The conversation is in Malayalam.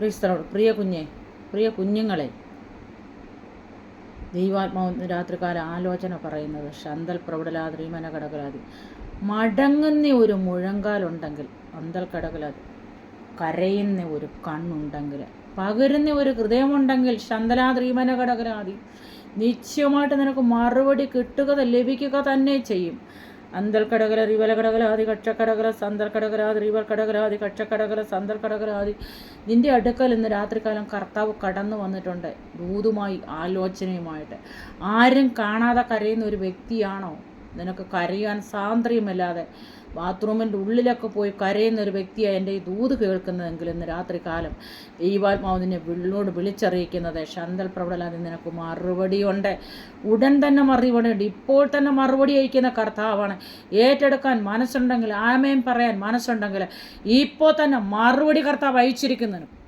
ക്രിസ്തനോട് പ്രിയ കുഞ്ഞെ പ്രിയ കുഞ്ഞുങ്ങളെ ദൈവാത്മാവ് രാത്രികാല ആലോചന പറയുന്നത് ശന്തൽ പ്രൗഢലാതി മന കടകലാതി. മടങ്ങുന്ന ഒരു മുഴങ്കാലുണ്ടെങ്കിൽ അന്തൽ കടകലാതി. കരയുന്ന ഒരു കണ്ണുണ്ടെങ്കിൽ പകരുന്ന ഒരു ഹൃദയമുണ്ടെങ്കിൽ ശന്തലാദ്രീമന കടകലാതി. നിശ്ചയമായിട്ട് നിനക്ക് മറുപടി കിട്ടുക ലഭിക്കുക തന്നെ ചെയ്യും. കക്ഷക്കടകല സന്തൽ കടകലാതി റിവൽ കടകലാതി കക്ഷക്കടകല സന്തൽ കടകലാതി നിന്റെ അടുക്കൽ ഇന്ന് രാത്രികാലം കർത്താവ് കടന്നു വന്നിട്ടുണ്ട്. ദൂതുമായി ആലോചനയുമായിട്ട്. ആരും കാണാതെ കരയുന്ന ഒരു വ്യക്തിയാണോ? നിനക്ക് കരയാൻ സാന്ദ്രയമല്ലാതെ ബാത്റൂമിന്റെ ഉള്ളിലൊക്കെ പോയി കരയുന്ന ഒരു വ്യക്തിയാണ് എന്റെ ഈ ദൂത് കേൾക്കുന്നതെങ്കിൽ ഇന്ന് രാത്രികാലം ദൈവാത്മാവ് നിന്നെ വിളിനോട് വിളിച്ചറിയിക്കുന്നത്. ശന്തൽ പ്രബലാതി നിനക്ക് മറുപടിയുണ്ട്. ഉടൻ തന്നെ മറുപടിയുണ്ട് ഇപ്പോൾ തന്നെ മറുപടി അയക്കുന്ന കർത്താവാണ്. ഏറ്റെടുക്കാൻ മനസ്സുണ്ടെങ്കിൽ ആമയും പറയാൻ മനസ്സുണ്ടെങ്കിൽ ഇപ്പോൾ തന്നെ മറുപടി കർത്താവ് അയച്ചിരിക്കുന്നതിന്